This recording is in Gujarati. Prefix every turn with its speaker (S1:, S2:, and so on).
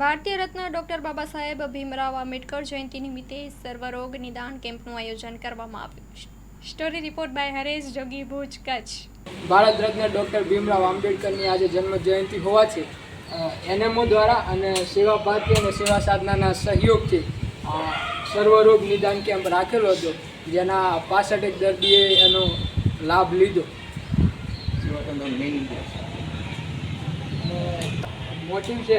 S1: ભારતીય રત્ન ડોક્ટર બાબા સાહેબ ભીમરાવ આંબેડકર જયંતિ નિમિત્તે સર્વરોગ નિદાન કેમ્પનું આયોજન કરવામાં આવ્યું story report by Haresh Jogi Bhuj Kutch.
S2: Bharat Ratna doctor Bhimrao આંબેડકરની આજે જન્મ જયંતિ હોવાથી એનએમઓ દ્વારા અને સેવા ભારતી અને સેવા સાધનાના સહયોગથી સર્વરોગ નિદાન કેમ્પ રાખેલો હતો. જેના પાસઠેક દર્દીએ એનો લાભ લીધો. મોટિવ છે